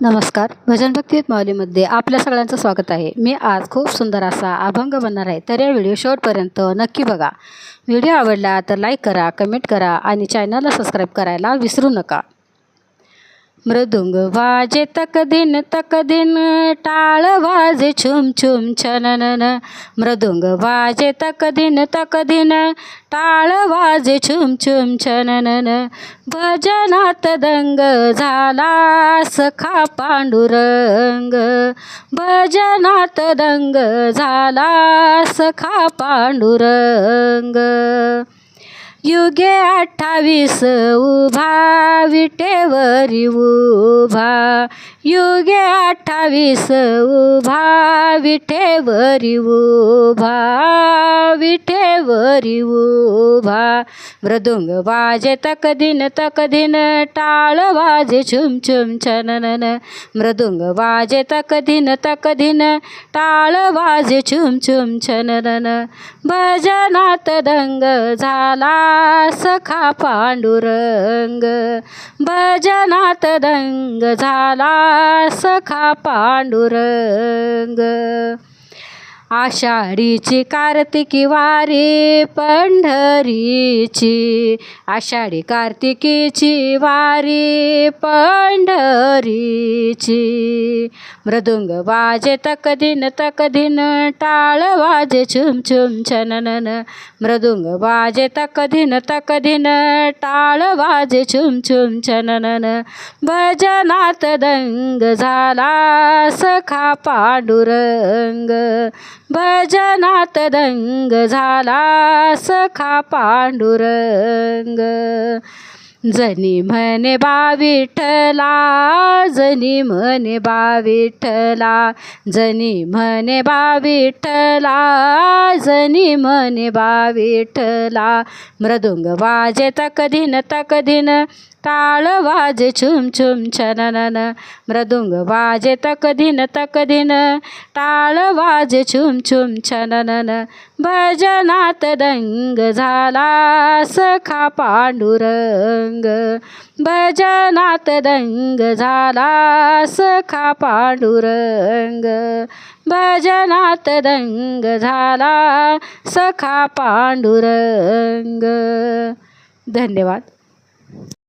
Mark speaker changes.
Speaker 1: नमस्कार. भजन भक्ती माऊलीमध्ये आपल्या सगळ्यांचं स्वागत आहे. मी आज खूप सुंदर असा अभंग बनणार आहे. तर या व्हिडिओ शेवटपर्यंत नक्की बघा. व्हिडिओ आवडला तर लाईक करा कमेंट करा आणि चॅनलला सबस्क्राईब करायला विसरू नका. मृदुंग वाजे तकदिन तकदिन टाळ वाजे छुम छुम छननन मृदुंग वाजे तकदिन तकदिन टाळ वाजे छुम छुम छननन भजनात दंग झाला सखा पांडुरंग. भजनात दंग झाला सखा पांडुरंग. युगे अठ्ठावीस उभा विटेवरी उभा. युगे अठ्ठावीस उभा विठेवरी उभा विठेवरी उभा. मृदुंग वाजे तक तकदिन तकदिन टाळ वाजे छुम छुम छननन मृदुंग वाजे तक तकदिन तकदिन टाळ वाजे छुम छुम छननन भजनात दंग झाला सखा पांडुरंग भजनात दंग झाला सखा पांडुरंग. आषाढीची कार्तिकी वारी पंढरीची. आषाढी कार्तिकीची वारी पंढरीची. मृदुंग वाजे तकदिन तकदिन टाळ वाजे छुम छुम छननन मृदुंग वाजे तकदिन तकदिन टाळ वाजे छुम छुम छननन भजनात दंग झाला सखा पांडुरंग. भजनात दंग झाला सखा पांडुरंग. जनी म्हणे बा विठ्ठला जनी म्हणे बा विठ्ठला जनी म्हणे बा विठ्ठला जनी म्हणे बा विठ्ठला. मृदुंग वाजे तकधीन तकधीन टाळ वाजे छुम छुम छननन. मृदुंग वाजे तकधीन तकधीन टाळ वाजे छुम छुम छननन. भजनात दंग झाला सखा पांडुरंग. भजनात दंग झाला सखा पांडुरंग. भजनात दंग झाला सखा पांडुरंग. धन्यवाद.